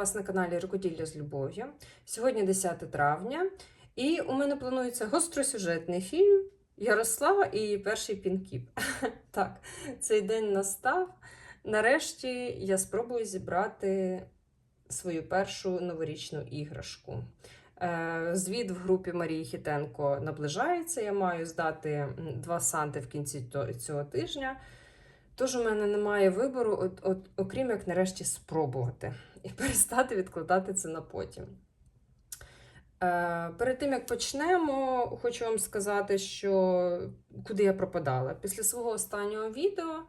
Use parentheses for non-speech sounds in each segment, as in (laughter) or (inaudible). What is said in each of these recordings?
Вас на каналі Рукоділля з любов'ю. Сьогодні 10 травня, і у мене планується гостросюжетний фільм Ярослава і перший пінкіп. (laughs) Так, цей день настав. Нарешті я спробую зібрати свою першу новорічну іграшку. Е, Звіт в групі Марії Хітенко наближається. Я маю здати два санти в кінці цього тижня. Тож у мене немає вибору, от, от, окрім як нарешті спробувати і перестати відкладати це на потім. Е, перед тим як почнемо, хочу вам сказати, що куди я пропадала. Після свого останнього відео,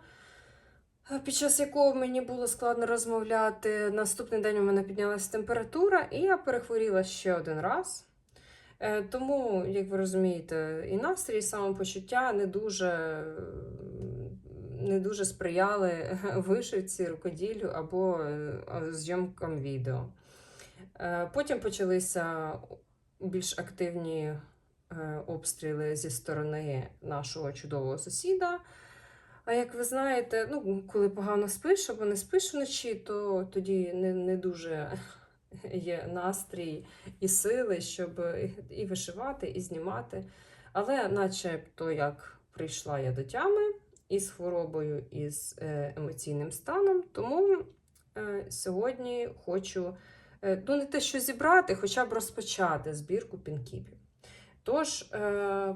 е, під час якого мені було складно розмовляти, наступний день у мене піднялася температура, і я перехворіла ще один раз. Е, Тому, як ви розумієте, і настрій, і самопочуття не дуже, не дуже сприяли (laughs) вишивці, рукоділлю або е, зйомкам відео. Е, Потім почалися більш активні е, обстріли зі сторони нашого чудового сусіда. А як ви знаєте, ну, коли погано спиш або не спиш вночі, то тоді не, не дуже (laughs) є настрій і сили, щоб і вишивати, і знімати. Але, начебто, як прийшла я до тями із хворобою, і з е, емоційним станом, тому е, сьогодні хочу е, ну, не те, що зібрати, хоча б розпочати збірку пінкіпів. Тож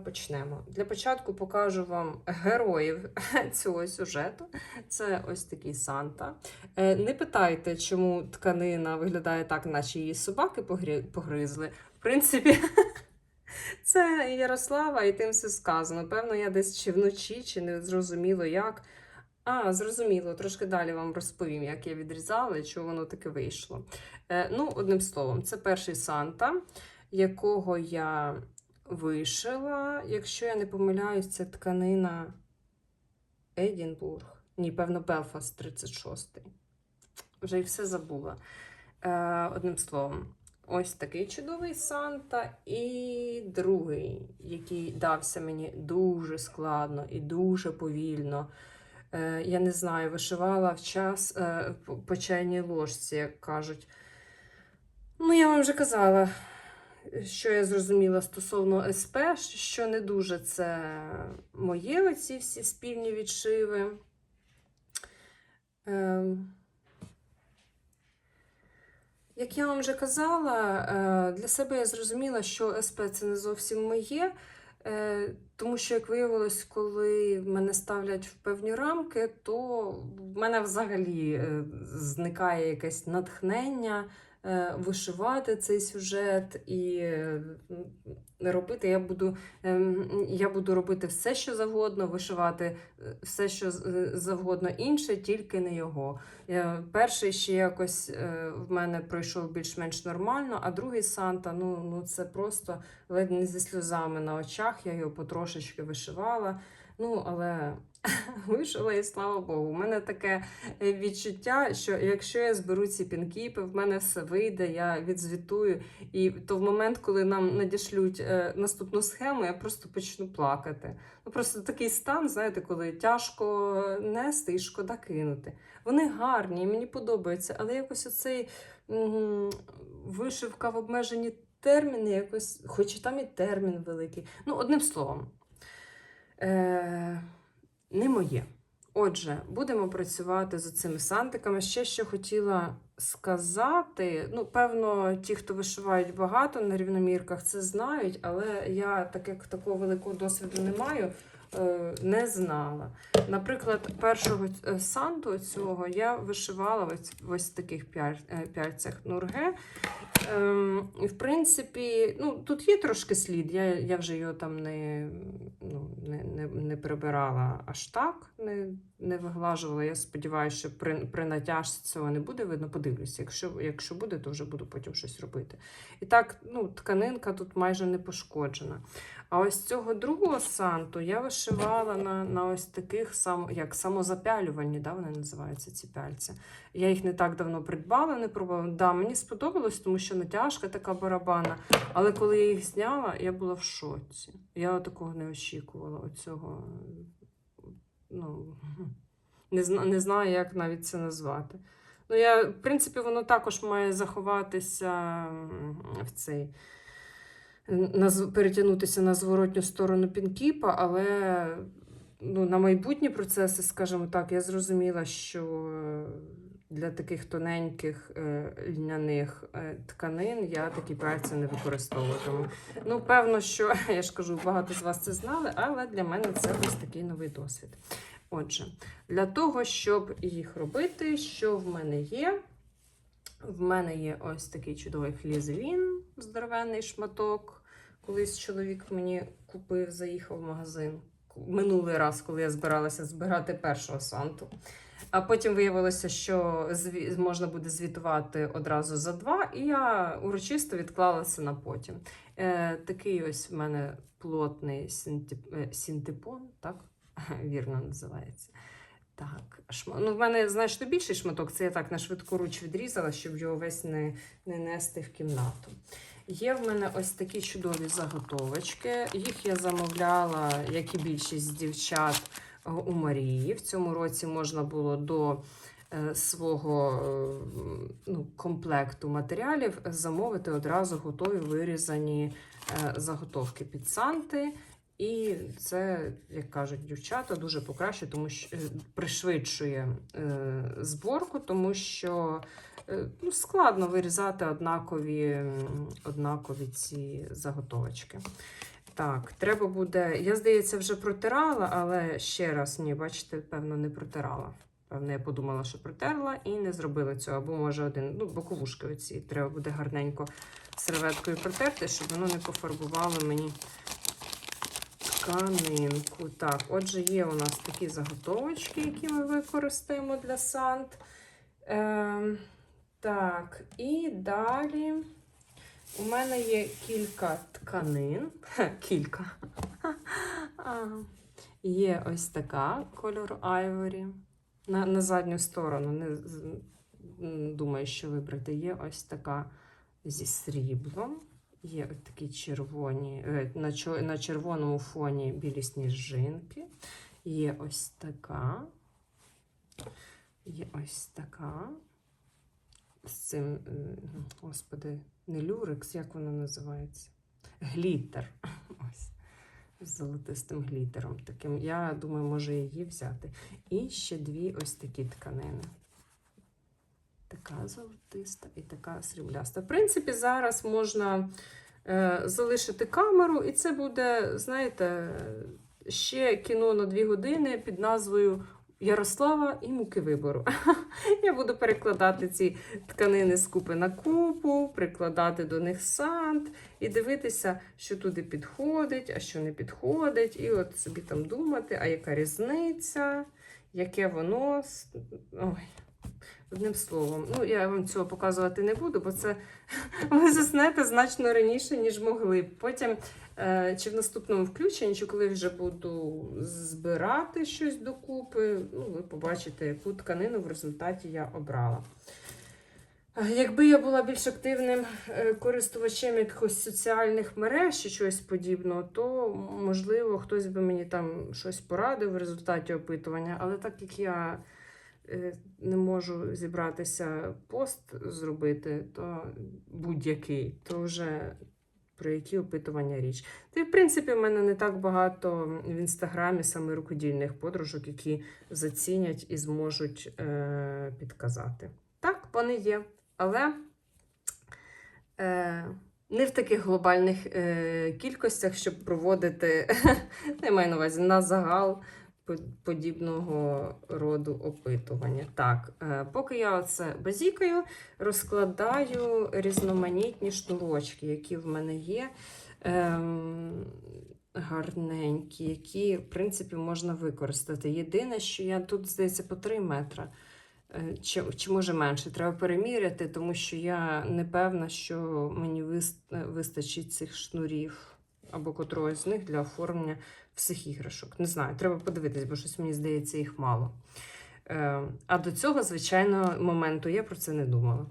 почнемо. Для початку покажу вам героїв (laughs) цього сюжету. Це ось такий Санта. Не питайте, чому тканина виглядає так, наче її собаки погризли. В принципі, (laughs) це Ярослава, і тим все сказано. Певно, я десь чи вночі, чи не зрозуміло як. А, зрозуміло, трошки далі вам розповім, як я відрізала і чого воно таке вийшло. Е, ну, одним словом, це перший Санта, якого я вишила. Якщо я не помиляюсь, це тканина Едінбург. Ні, певно, Белфаст 36. Вже і все забула. Е, одним словом, ось такий чудовий Санта. І другий, який дався мені дуже складно і дуже повільно. Е, я не знаю, вишивала в час е, по- чайній ложці, як кажуть. Ну, я вам вже казала, що я зрозуміла стосовно СП, що не дуже це моє оці всі спільні відшиви. Ем, Як я вам вже казала, е, для себе я зрозуміла, що СП це не зовсім моє, е, тому що, як виявилось, коли мене ставлять в певні рамки, то в мене взагалі е, зникає якесь натхнення вишивати цей сюжет і робити. Я буду, ем, я буду робити все, що завгодно, вишивати е, все, що е, завгодно інше, тільки не його. Е, Перший ще якось в мене пройшов більш-менш нормально, а другий Санта, ну, ну це просто ледь не зі сльозами на очах. Я його потрошечки вишивала. Ну, але (laughs) вишила і слава Богу. У мене таке відчуття, що якщо я зберу ці пінкіпи, в мене все вийде, я відзвітую. І то в момент, коли нам надішлють наступну схему, я просто почну плакати. Ну, просто такий стан, знаєте, коли тяжко нести і шкода кинути. Вони гарні, мені подобаються, але якось оцей вишивка в обмежені терміни, якось, хоч і там і термін великий. Ну, одним словом, е, не моє. Отже, будемо працювати з цими сантиками. Ще що хотіла сказати. Ну, певно, ті, хто вишивають багато на рівномірках, це знають, але я, так як такого великого досвіду не маю, не знала. Наприклад, першого е, санту цього я вишивала ось, ось в таких е, пяльцях Нурге. Ем, в принципі, ну, тут є трошки слід, я, я вже його там не, ну, не, не, не прибирала аж так, не, не виглажувала. Я сподіваюся, що при, при натяжці цього не буде видно. Подивлюся. Якщо, якщо буде, то вже буду потім щось робити. І так, ну, тканинка тут майже не пошкоджена. А ось цього другого санту я вишивала на, на ось таких сам, як самозапялювані, да, вони називаються ці пяльці. Я їх не так давно придбала, не пробувала. Да, мені сподобалось, тому що натяжка така барабанна. Але коли я їх зняла, я була в шоці. Я такого не очікувала. Оцього, ну, не, зна, не знаю, як навіть це назвати. Ну, я, в принципі, воно також має заховатися в цей. Перетягнутися на зворотню сторону пінкіпа, але ну, на майбутні процеси, скажімо так, я зрозуміла, що е, для таких тоненьких е, льняних е, тканин я такі пальці не використовуватиму. Ну, певно, що (laughs) я ж кажу, багато з вас це знали, але для мене це ось такий новий досвід. Отже, для того, щоб їх робити, що в мене є? В мене є ось такий чудовий флізелін, здоровенний шматок. Колись чоловік мені купив, заїхав в магазин минулий раз, коли я збиралася збирати першого санту. А потім виявилося, що зві- можна буде звітувати одразу за два, і я урочисто відклала це на потім. Е, такий ось в мене плотний е, синтепон, так? (laughs) Вірно називається. Так, ну, в мене значно більший шматок, це я так на швидкоруч відрізала, щоб його весь не, не нести в кімнату. Є в мене ось такі чудові заготовочки. Їх я замовляла, як і більшість дівчат е, у Марії. В цьому році можна було до е, свого е, ну, комплекту матеріалів замовити одразу готові вирізані заготовки під санти. І це, як кажуть дівчата, дуже покращує, тому що е, пришвидшує е, зборку, тому що е, ну, складно вирізати однакові, однакові ці заготовочки. Так, треба буде. Я, здається, вже протирала, але ще раз, ні, бачите, певно, не протирала. Певно, я подумала, що протерла і не зробила цього. Або може один, ну, боковушки оці. Треба буде гарненько серветкою протерти, щоб воно не пофарбувало мені тканинку. Так, отже, є у нас такі заготовочки, які ми використаємо для сант. Ем, так, і далі у мене є кілька тканин. Кілька. (laughs) Є ось така кольор айворі. На, на задню сторону. Не думаю, що вибрати. Є ось така зі сріблом. Є от такі червоні, е, на, червоному фоні білі сніжинки. Є ось така. Є ось така. З цим, господи, не люрекс, як воно називається? Глітер. (laughs) Ось. З золотистим глітером таким. Я думаю, можу її взяти. І ще дві ось такі тканини. Така золотиста і така срібляста. В принципі, зараз можна е, залишити камеру, і це буде, знаєте, ще кіно на дві години під назвою Ярослава і муки вибору. (laughs) Я буду перекладати ці тканини з купи на купу, прикладати до них сант і дивитися, що туди підходить, а що не підходить. І от собі там думати, а яка різниця, яке воно. Ой. Одним словом, ну я вам цього показувати не буду, бо це (laughs) ви заснете значно раніше, ніж могли. б. Потім, е, чи в наступному включенні, чи коли вже буду збирати щось докупи, ну, ви побачите, яку тканину в результаті я обрала. Якби я була більш активним е, користувачем якихось соціальних мереж чи чогось подібного, то можливо хтось би мені там щось порадив в результаті опитування. Але так як я не можу зібратися пост зробити, то будь-який, то вже про які опитування річ. Та в принципі в мене не так багато в інстаграмі саме рукодільних подружок, які зацінять і зможуть е, підказати. Так, вони є, але е, не в таких глобальних е, кількостях, щоб проводити, (laughs) я маю на увазі на загал подібного роду опитування. Так, е, поки я оце базікаю, розкладаю різноманітні шнурочки, які в мене є. Ем, гарненькі, які, в принципі, можна використати. Єдине, що я тут, здається, по 3 метри. Е, Чи, чи може менше, треба переміряти, тому що я не певна, що мені вистачить цих шнурів або котрогось з них для оформлення всіх іграшок. Не знаю, треба подивитись, бо щось мені здається, їх мало. Е, а до цього, звичайно, моменту я про це не думала.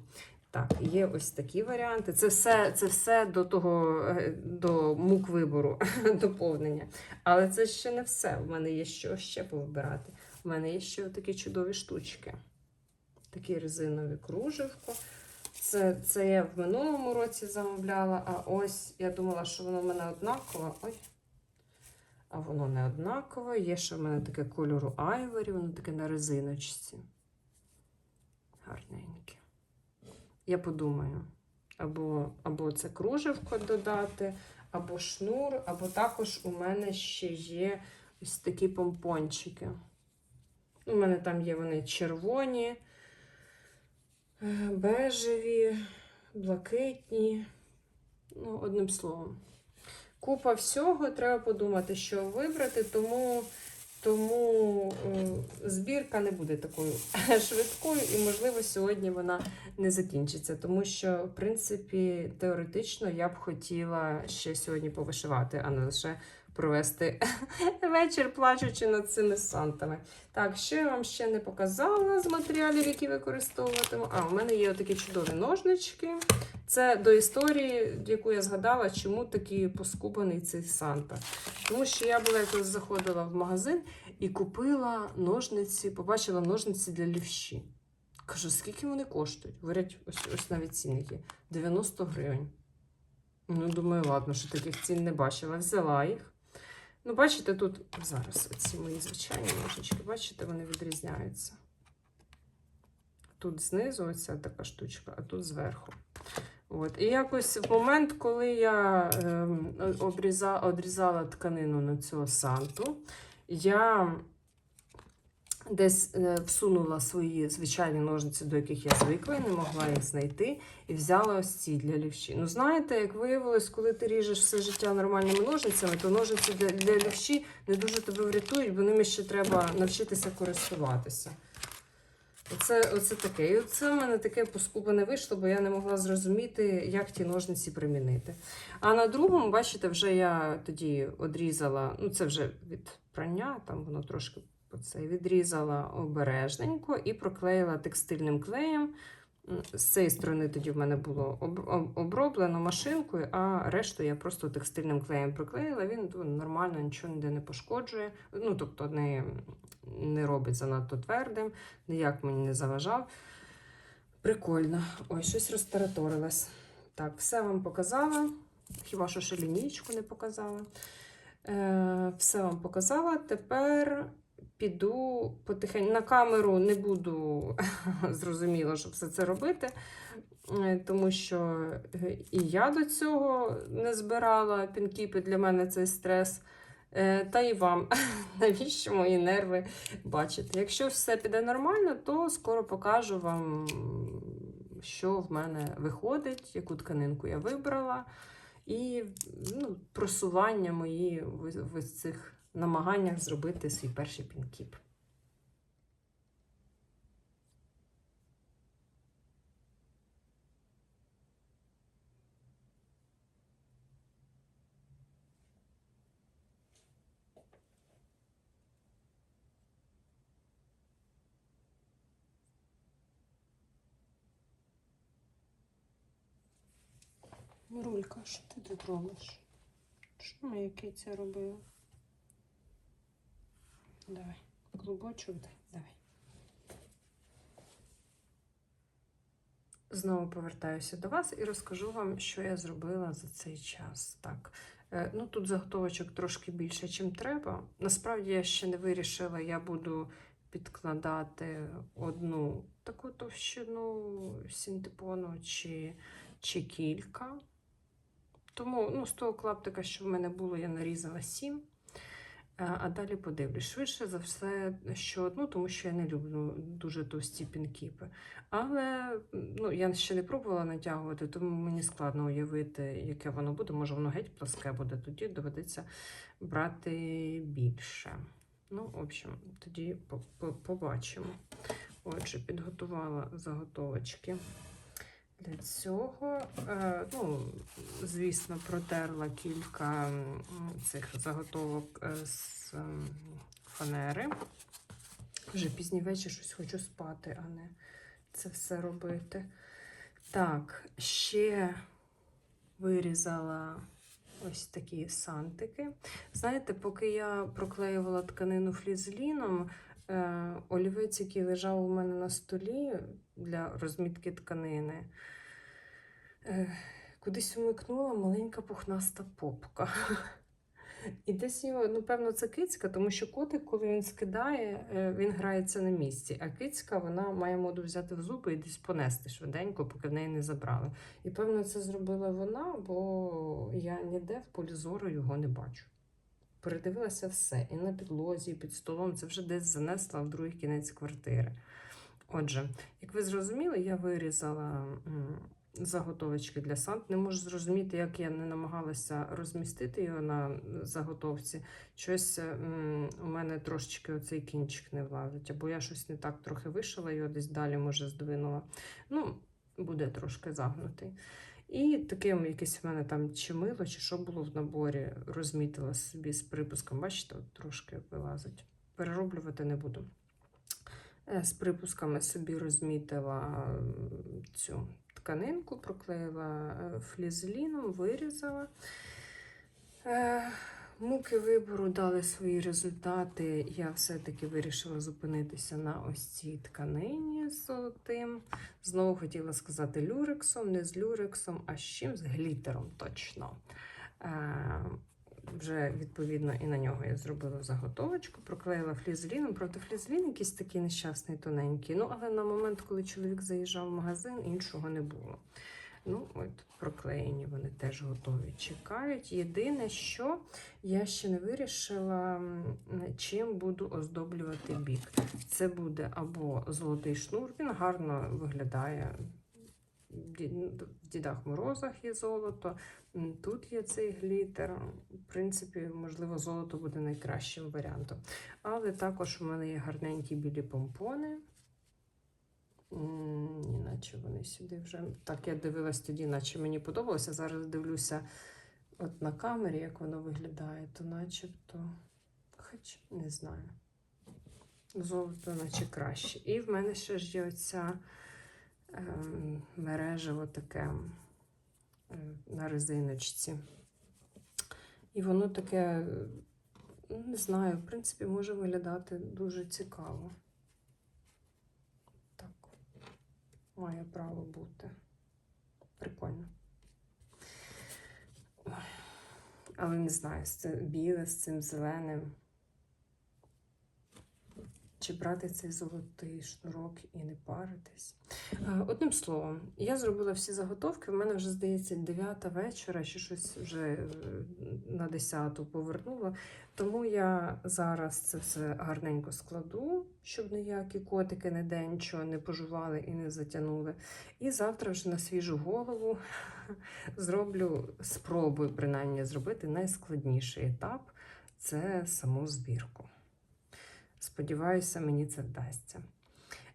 Так, є ось такі варіанти. Це все, це все до того, е, до мук вибору, (laughs) доповнення. Але це ще не все. У мене є що ще повибирати. У мене є ще такі чудові штучки. такі резинові кружевко. Це, це я в минулому році замовляла, а ось я думала, що воно в мене однакове. Ой. А воно не однакове. Є ще в мене таке кольору айворі, воно таке на резиночці. Гарненьке. Я подумаю, або, або це кружевко додати, або шнур, або також у мене ще є ось такі помпончики. У мене там є вони червоні, е, бежеві, блакитні. Ну, одним словом. Купа всього, треба подумати, що вибрати, тому, тому е, збірка не буде такою (laughs) швидкою, і, можливо, сьогодні вона не закінчиться. Тому що, в принципі, теоретично я б хотіла ще сьогодні повишивати, а не лише провести (laughs) вечір, плачучи над цими сантами. Так, що я вам ще не показала з матеріалів, які використовуватиму. А, у мене є такі чудові ножнички. Це до історії, яку я згадала, чому такий поскубаний цей Санта. Тому що я була якось заходила в магазин і купила ножниці, побачила ножниці для лівші. Кажу, скільки вони коштують? Говорять, ось, ось навіть цінники 90 гривень. Ну, думаю, ладно, що таких цін не бачила. Взяла їх. Ну, бачите, тут зараз ці мої звичайні ножички, бачите, вони відрізняються. Тут знизу оця така штучка, а тут зверху. От. І якось в момент, коли я е, обрізала, одрізала тканину на цього санту, я десь е, всунула свої звичайні ножниці, до яких я звикла, і не могла їх знайти, і взяла ось ці для лівші. Ну, знаєте, як виявилось, коли ти ріжеш все життя нормальними ножницями, то ножниці для, для лівші не дуже тебе врятують, бо ними ще треба навчитися користуватися. Оце, оце таке. І оце в мене таке поскубане вийшло, бо я не могла зрозуміти, як ті ножниці примінити. А на другому, бачите, вже я тоді одрізала, ну це вже від прання, там воно трошки оце, відрізала обережненько і проклеїла текстильним клеєм. З цієї сторони тоді в мене було об- об- оброблено машинкою, а решту я просто текстильним клеєм приклеїла. Він ну, нормально нічого ніде не пошкоджує. Ну, тобто не, не робить занадто твердим, ніяк мені не заважав. Прикольно. Ой, щось розтараторилось. Так, все вам показала. Хіба що ще лінійку не показала. Е, все вам показала. Тепер піду потихеньку. На камеру не буду (laughs) зрозуміло, щоб все це робити. Е, Тому що е, і я до цього не збирала пінкіпи, для мене це стрес. Е, Та і вам, (laughs) навіщо мої нерви бачите? Якщо все піде нормально, то скоро покажу вам, що в мене виходить, яку тканинку я вибрала, і ну, просування мої в, в цих намаганнях зробити свій перший пінкіп. Мирулька, що ти тут робиш? Що моя киця робила? Давай, клубочок давай. Знову повертаюся до вас і розкажу вам, що я зробила за цей час. Так, е, ну тут заготовочок трошки більше, чим треба. Насправді я ще не вирішила, я буду підкладати одну таку товщину синтепону чи, чи кілька. Тому ну, з того клаптика, що в мене було, я нарізала сім. Е, А далі подивлюсь. Швидше за все, що одну, тому що я не люблю дуже товсті пінкіпи. Але ну, я ще не пробувала натягувати, тому мені складно уявити, яке воно буде. Може, воно геть пласке буде, тоді доведеться брати більше. Ну, в общем, тоді по- по- побачимо. Отже, підготувала заготовочки. Для цього, е, ну, звісно, протерла кілька цих заготовок е, з ем, фанери. Вже пізній вечір щось хочу спати, а не це все робити. Так, ще вирізала ось такі сантики. Знаєте, поки я проклеювала тканину флізеліном, Е, олівець, який лежав у мене на столі для розмітки тканини, е, кудись умикнула маленька пухнаста попка. І десь його, ну, певно, це кицька, тому що котик, коли він скидає, е, він грається на місці. А кицька вона має моду взяти в зуби і десь понести швиденько, поки в неї не забрали. І певно, це зробила вона, бо я ніде в полі зору його не бачу. Передивилася все і на підлозі, і під столом. Це вже десь занесла в другий кінець квартири. Отже, як ви зрозуміли, я вирізала заготовочки для сант. Не можу зрозуміти, як я не намагалася розмістити його на заготовці. Щось у мене трошечки оцей кінчик не влазить, або я щось не так трохи вишила його, десь далі, може, здвинула. Ну, буде трошки загнутий. І таким якесь в мене там чи мило, чи що було в наборі, розмітила собі з припуском. Бачите, трошки вилазить. Перероблювати не буду. Е, З припусками собі розмітила цю тканинку, проклеїла е, флізеліном, вирізала. Муки вибору дали свої результати. Я все-таки вирішила зупинитися на ось цій тканині з золотим. Знову хотіла сказати люрексом, не з люрексом, а з чим? З глітером точно. Е, вже відповідно і на нього я зробила заготовочку, проклеїла флізеліном. Правда, флізелін якийсь такий нещасний, тоненький. Ну, але на момент, коли чоловік заїжджав в магазин, іншого не було. Ну, от, проклеєні вони теж готові. Чекають. Єдине, що я ще не вирішила, чим буду оздоблювати бік. Це буде або золотий шнур, він гарно виглядає. В Дідах Морозах є золото, тут є цей глітер. В принципі, можливо, золото буде найкращим варіантом. Але також у мене є гарненькі білі помпони. Іначе вони сюди вже. Так, я дивилась тоді, наче мені подобалося. Зараз дивлюся от на камері, як воно виглядає, то начебто, хоч не знаю. Золото, наче краще. І в мене ще ж є оця ем, мережево таке е, на резиночці. І воно таке, е, не знаю, в принципі, може виглядати дуже цікаво. Так, має право бути. Прикольно. Але не знаю, це біле, з цим зеленим. Чи брати цей золотий шнурок і не паритись. Е, Одним словом, я зробила всі заготовки. В мене вже, здається, 9 вечора, чи щось вже е, на 10 повернула. Тому я зараз це все гарненько складу, щоб ніякі котики ніде нічого не пожували і не затягнули. І завтра вже на свіжу голову (laughs) зроблю, спробую принаймні зробити найскладніший етап це саму збірку. Сподіваюся, мені це вдасться.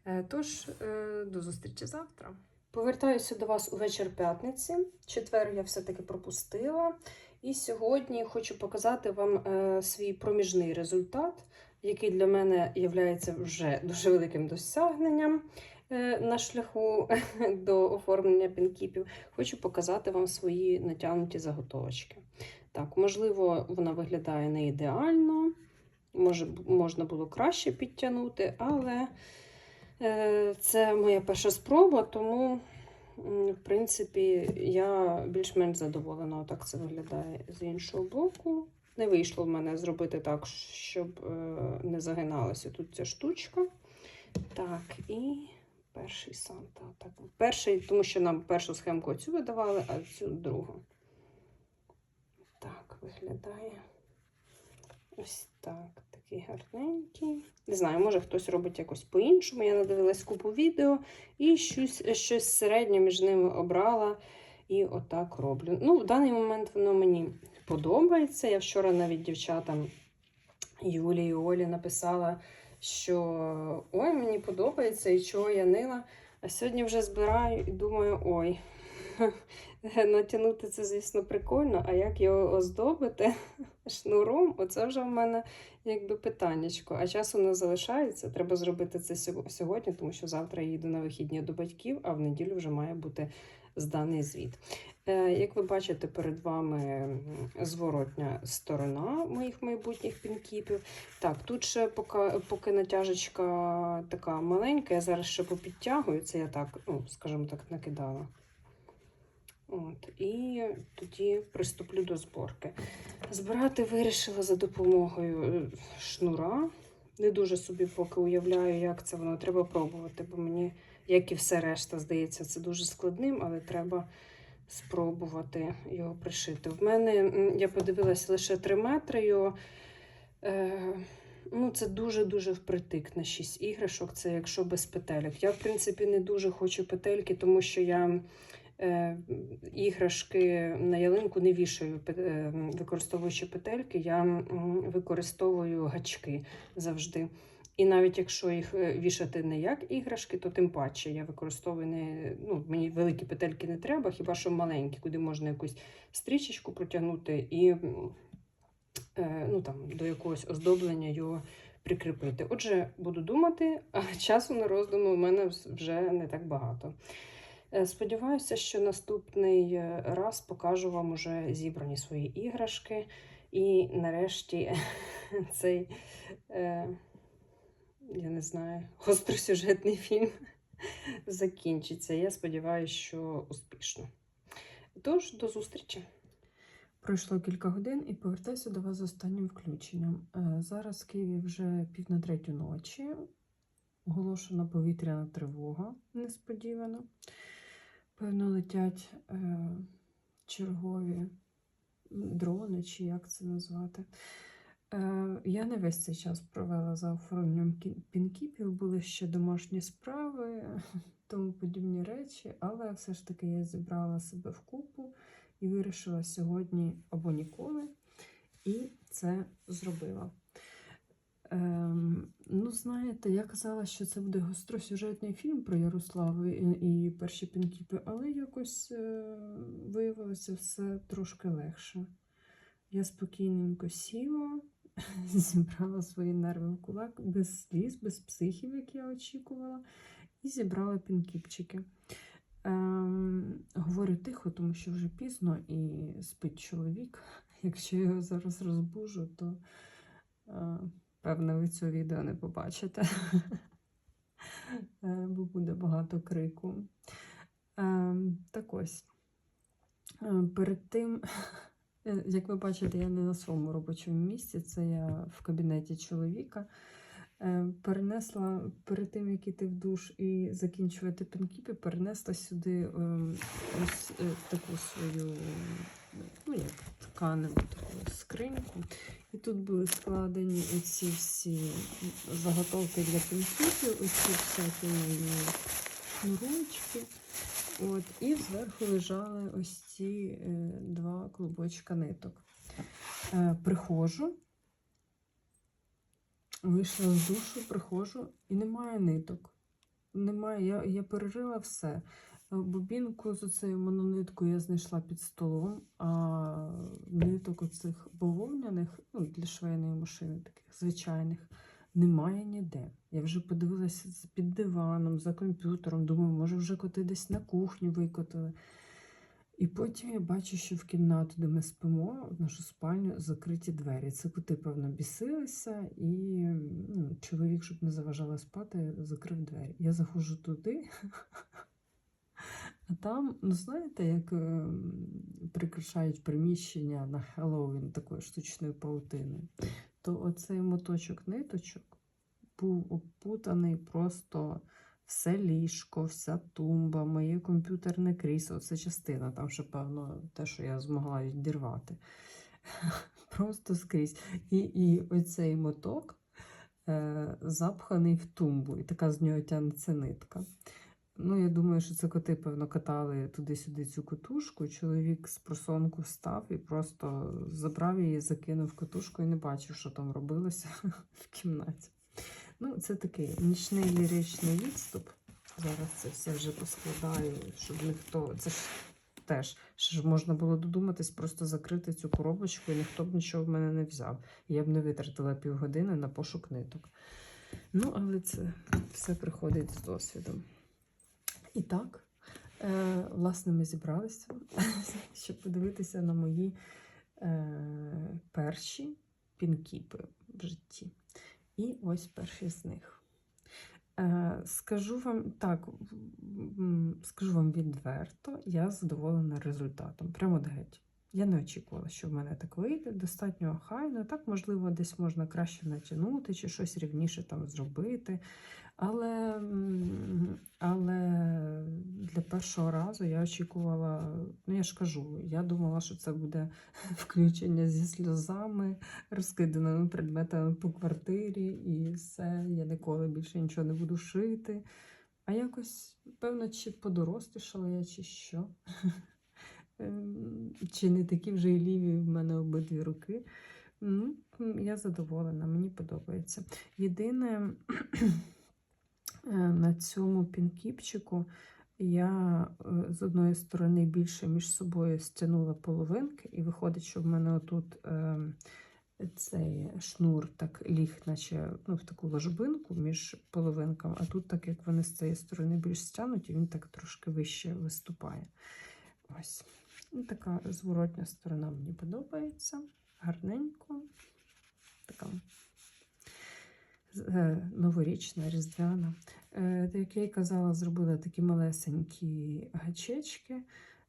Е, Тож, е, до зустрічі завтра. Повертаюся до вас у вечір п'ятниці. Четвер я все-таки пропустила. І сьогодні хочу показати вам е, свій проміжний результат, який для мене є вже дуже великим досягненням на шляху (laughs) до оформлення пінкіпів. Хочу показати вам свої натягнуті заготовочки. Так, можливо, вона виглядає не ідеально. Може, можна було краще підтягнути, але це моя перша спроба, тому, в принципі, я більш-менш задоволена. Отак це виглядає з іншого боку. Не вийшло в мене зробити так, щоб е, не загиналася тут ця штучка. Так, і перший Санта. Так, перший, тому що нам першу схемку цю видавали, а цю другу. Так, виглядає. Ось так, такий гарненький. Не знаю, може хтось робить якось по-іншому. Я надивилась купу відео і щось, щось середнє між ними обрала і отак роблю. Ну, в даний момент воно мені подобається. Я вчора навіть дівчатам Юлі Олі написала, що ой, мені подобається і чого я нила. А сьогодні вже збираю і думаю, ой. (laughs) Натягнути це, звісно, прикольно, а як його оздобити (laughs) шнуром, оце вже в мене якби питаннячко. А часу не залишається. Треба зробити це сьогодні, тому що завтра я їду на вихідні до батьків, а в неділю вже має бути зданий звіт. Е, Як ви бачите, перед вами зворотня сторона моїх майбутніх пінкіпів. Так, тут ще поки, поки натяжечка така маленька, я зараз ще попідтягую, це я так, ну, скажімо так, накидала. От, і тоді приступлю до зборки. Збирати вирішила за допомогою е, шнура. Не дуже собі поки уявляю, як це воно треба пробувати, бо мені, як і все решта, здається, це дуже складним, але треба спробувати його пришити. В мене, я подивилася, лише 3 метри його. Е, ну, це дуже-дуже впритик на 6 іграшок, це якщо без петелек. Я, в принципі, не дуже хочу петельки, тому що я іграшки на ялинку не вішаю, е, використовуючи петельки, я використовую гачки завжди. І навіть якщо їх е, вішати не як іграшки, то тим паче я використовую не ну, мені великі петельки не треба, хіба що маленькі, куди можна якусь стрічечку протягнути і е, ну, там, до якогось оздоблення його прикріпити. Отже, буду думати, а (laughs) часу на роздуму у мене вже не так багато. Е, Сподіваюся, що наступний е, раз покажу вам уже зібрані свої іграшки. І нарешті (laughs) цей, е, я не знаю, (laughs) гостросюжетний фільм закінчиться. Я сподіваюся, що успішно. Тож, до зустрічі! Пройшло кілька годин і повертаюся до вас з останнім включенням. Зараз в Києві вже пів на третю ночі. Оголошена повітряна тривога несподівано. Певно, летять е, чергові дрони, чи як це назвати. Е, я не весь цей час провела за оформленням пінкіпів, були ще домашні справи, (laughs) тому подібні речі, але все ж таки я зібрала себе в купу і вирішила сьогодні або ніколи, і це зробила. Ем, ну, знаєте, я казала, що це буде гостросюжетний фільм про Ярославу і, і перші пінкіпи, але якось е, виявилося все трошки легше. Я спокійненько сіла, (laughs) зібрала свої нерви в кулак без сліз, без психів, як я очікувала, і зібрала пінкіпчики. Ем, говорю тихо, тому що вже пізно і спить чоловік. (laughs) Якщо я його зараз розбужу, то е, певно ви цього відео не побачите, Е, бо буде багато крику. Ем, так ось. Е, Перед тим, е, як ви бачите, я не на своєму робочому місці, це я в кабінеті чоловіка. Е, Перенесла перед тим, як іти в душ і закінчувати пінкіпі, перенесла сюди ем, ось е, таку свою, ну як тканеву таку скриньку. І тут були складені оці всі заготовки для пінкіпів, оці всякі мої шнурочки. От, і зверху лежали ось ці е, два клубочка ниток. Е, приходжу, вийшла з душу, приходжу і немає ниток. Немає, я, я перерила все. Е, Бобінку з цією монониткою я знайшла під столом, а ниток оцих бавовняних, ну, для швейної машини, таких звичайних, немає ніде. Я вже подивилася під диваном, за комп'ютером, думаю, може, вже коти десь на кухню викотили. І потім я бачу, що в кімнату, де ми спимо, в нашу спальню, закриті двері. Це коти, певно, бісилися, і ну, чоловік, щоб не заважала спати, закрив двері. Я заходжу туди, (laughs) а там, ну знаєте, як е, прикрашають приміщення на Хеллоуін такою штучною паутиною, то оцей моточок ниточок був опутаний просто все ліжко, вся тумба, моє комп'ютерне крісло. Це частина, там ще, певно, те, що я змогла відірвати. (laughs) Просто скрізь. І, і оцей моток е, запханий в тумбу, і така з нього тягнеться нитка. Ну, я думаю, що це коти, певно, катали туди-сюди цю котушку. Чоловік з просонку встав і просто забрав її, закинув котушку і не бачив, що там робилося (laughs) в кімнаті. Ну, це такий нічний ліричний відступ. Зараз це все вже поскладаю, щоб ніхто. Це ж теж ж можна було додуматись, просто закрити цю коробочку, і ніхто б нічого в мене не взяв. Я б не витратила півгодини на пошук ниток. Ну, але це все приходить з досвідом. І так, Е, власне, ми зібралися, (laughs) щоб подивитися на мої е, перші пінкіпи в житті. І ось перший з них. Е, скажу вам так, скажу вам відверто, я задоволена результатом. Прямо геть. Я не очікувала, що в мене так вийде. Достатньо охайно. Так, можливо, десь можна краще натягнути чи щось рівніше там зробити. Але, але для першого разу я очікувала, ну я ж кажу, я думала, що це буде (laughs) включення зі сльозами, розкиданими предметами по квартирі, і все, я ніколи більше нічого не буду шити. А якось, певно, чи подорослішала я, чи що. (laughs) Ем, Чи не такі вже і ліві в мене обидві руки. Ну, я задоволена, мені подобається. Єдине, е, на цьому пінкіпчику я е, з одної сторони більше між собою стягнула половинки, і виходить, що в мене отут е, цей шнур так ліг, наче ну, в таку ложбинку між половинками, а тут, так як вони з цієї сторони більш стягнуті, він так трошки вище виступає. Ось. Ну, така зворотня сторона мені подобається. Гарненько. Така е, новорічна, різдвяна. Е, Як я й казала, зробила такі малесенькі гачечки.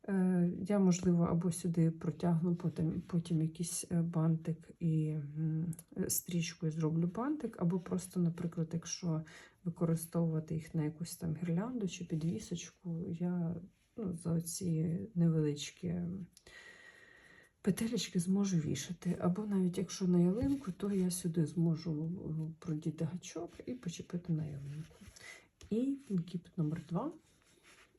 Е, Я, можливо, або сюди протягну, потім, потім якийсь бантик і м, е, стрічкою зроблю бантик, або просто, наприклад, якщо використовувати їх на якусь там гірлянду чи підвісочку, я ну, за ці невеличкі петелечки зможу вішати. Або навіть якщо на ялинку, то я сюди зможу е, продіти гачок і почепити на ялинку. І пінкіп номер два.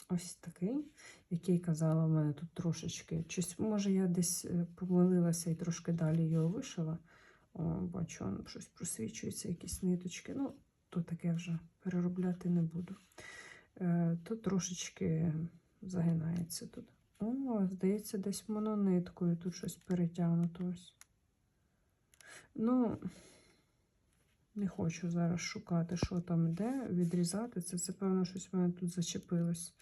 Ось такий, який казала, у мене тут трошечки. Щось, може, я десь е, помилилася і трошки далі його вишила. О, бачу, воно щось просвічується, якісь ниточки. Ну, то таке вже переробляти не буду. Е, тут трошечки загинається тут. О, здається, десь монониткою тут щось перетягнуто ось. Ну, не хочу зараз шукати, що там йде, відрізати. Це, це певно, щось в мене тут зачепилось.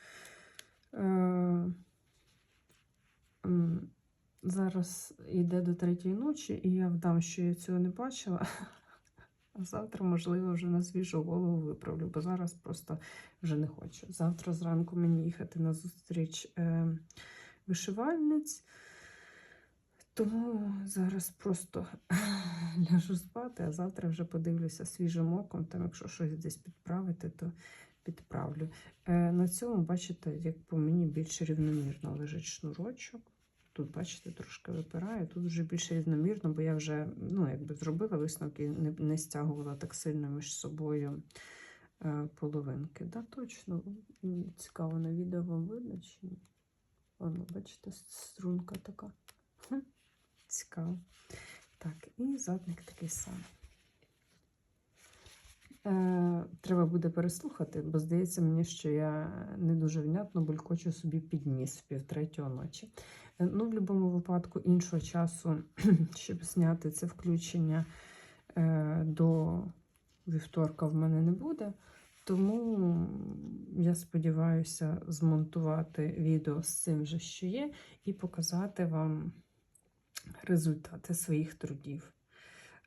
Е, зараз йде до третьої ночі, і я вдам, що я цього не бачила. А завтра, можливо, вже на свіжу голову виправлю, бо зараз просто вже не хочу. Завтра зранку мені їхати на зустріч е, вишивальниць. Тому зараз просто (laughs) ляжу спати, а завтра вже подивлюся свіжим оком. Там, якщо щось десь підправити, то підправлю. Е, на цьому, бачите, як по мені більш рівномірно лежить шнурочок. Тут, бачите, трошки випирає, тут вже більш рівномірно, бо я вже ну, якби зробила висновки, не, не стягувала так сильно між собою е, половинки. Да, точно. Цікаво, на відео вам видно чи ні? Воно, бачите, струнка така. Хм, Цікаво. Так, і задник такий самий. Е, треба буде переслухати, бо здається мені, що я не дуже внятно булькочу собі під ніс в півтретього ночі. Е, Ну, в будь-якому випадку іншого часу, (clears throat) щоб зняти це включення е, до вівторка в мене не буде. Тому я сподіваюся змонтувати відео з цим же, що є, і показати вам результати своїх трудів.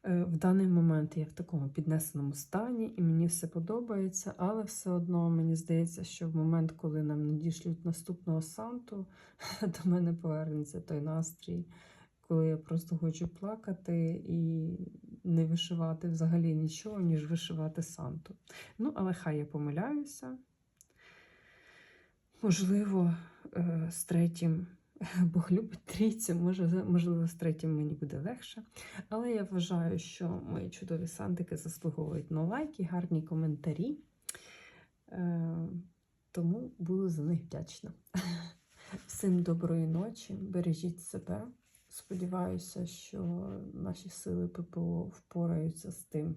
Е, В даний момент я в такому піднесеному стані, і мені все подобається, але все одно мені здається, що в момент, коли нам надішлють наступного санту, (laughs) до мене повернеться той настрій, коли я просто хочу плакати і не вишивати взагалі нічого, ніж вишивати санту. Ну, але хай я помиляюся. Можливо, е, з третім (laughs) Бог любить трійцю, може, можливо, з третім мені буде легше. Але я вважаю, що мої чудові сантики заслуговують на лайки, гарні коментарі. Е, Тому буду за них вдячна. (laughs) Всім доброї ночі, бережіть себе. Сподіваюся, що наші сили ППО впораються з тим,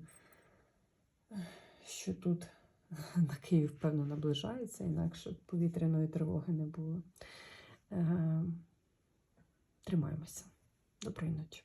що тут (laughs) на Київ, певно, наближається, інакше повітряної тривоги не було. Е, Тримаємося. Доброї ночі.